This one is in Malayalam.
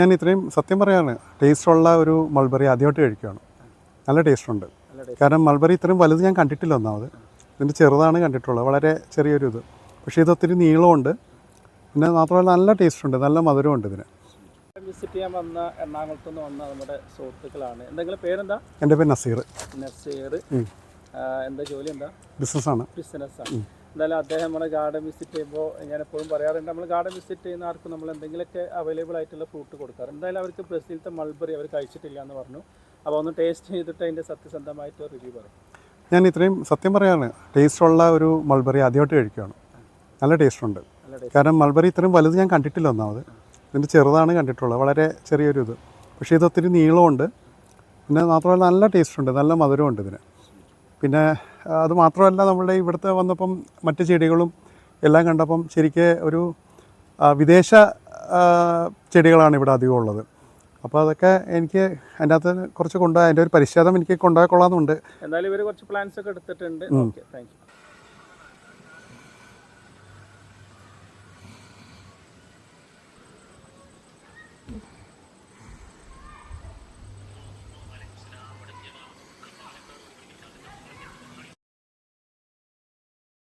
ഞാൻ ഇത്രയും സത്യം പറയാണ് ടേസ്റ്റുള്ള ഒരു മൾബറി ആദ്യമായിട്ട് കഴിക്കുകയാണ്. നല്ല ടേസ്റ്റ് ഉണ്ട്. കാരണം മൾബറി ഇത്രയും വലുത് ഞാൻ കണ്ടിട്ടില്ല ഒന്നാമത്. ഇതിന്റെ ചെറുതാണ് കണ്ടിട്ടുള്ളത് വളരെ ചെറിയൊരു ഇത്. പക്ഷേ ഇത് ഒത്തിരി നീളമുണ്ട്. പിന്നെ മാത്രമല്ല നല്ല ടേസ്റ്റ് ഉണ്ട് നല്ല മധുരമുണ്ട് ഇതിന്. വിസിറ്റ് ചെയ്യാൻ വന്ന എറണാകുളത്ത് നിന്ന് വന്ന നമ്മുടെ സുഹൃത്തുക്കളാണ്. എന്തെങ്കിലും പേരെന്താ? എന്റെ പേര് നസീർ. നസീർ. എന്താ ജോലി എന്താ? ജോലി എന്താ ബിസിനസ്സാണ് ബിസിനസ്സാണ് എന്തായാലും അദ്ദേഹം നമ്മുടെ ഗാർഡൻ വിസിറ്റ് ചെയ്യുമ്പോൾ ഞാൻ എപ്പോഴും പറയാറുണ്ട് നമ്മൾ ഗാർഡൻ വിസിറ്റ് ചെയ്യുന്ന ആർക്കും നമ്മൾ എന്തെങ്കിലുമൊക്കെ അവൈലബിൾ ആയിട്ടുള്ള ഫ്രൂട്ട് കൊടുക്കാറ്. എന്തായാലും അവർക്ക് ബ്രസീലത്തെ മൾബറി അവർ കഴിച്ചിട്ടില്ല എന്ന് പറഞ്ഞു. അപ്പോൾ ഒന്ന് ടേസ്റ്റ് ചെയ്തിട്ട് അതിന്റെ സത്യസന്ധമായിട്ട് റിവ്യൂ പറയും ഞാൻ ഇത്രയും സത്യം പറയാണ് ടേസ്റ്റുള്ള ഒരു മൾബറി ആദ്യമായിട്ട് കഴിക്കുകയാണ്. നല്ല ടേസ്റ്റ് ഉണ്ട്. കാരണം മൾബറി ഇത്രയും വലുത് ഞാൻ കണ്ടിട്ടില്ല ഒന്നാമത്. ഇതിന്റെ ചെറുതാണ് കണ്ടിട്ടുള്ളത് വളരെ ചെറിയൊരു ഇത് പക്ഷേ ഇത് ഒത്തിരി നീളമുണ്ട്. പിന്നെ മാത്രമല്ല നല്ല ടേസ്റ്റ് ഉണ്ട് നല്ല മധുരമുണ്ട് ഇതിന്. പിന്നെ അത് മാത്രമല്ല നമ്മളുടെ ഇവിടുത്തെ വന്നപ്പം മറ്റ് ചെടികളും എല്ലാം കണ്ടപ്പം ശരിക്ക് ഒരു വിദേശ ചെടികളാണ് ഇവിടെ അധികം ഉള്ളത്. അപ്പോൾ അതൊക്കെ എനിക്ക് അതിന്റെ അകത്ത് കുറച്ച് കൊണ്ടുപോയി അതിന്റെ ഒരു പരിശോധന എനിക്ക് കൊണ്ടുപോയി കൊള്ളാമെന്നുണ്ട്. എന്തായാലും ഇവർ കുറച്ച് പ്ലാൻസ് ഒക്കെ എടുത്തിട്ടുണ്ട്. Okay thank you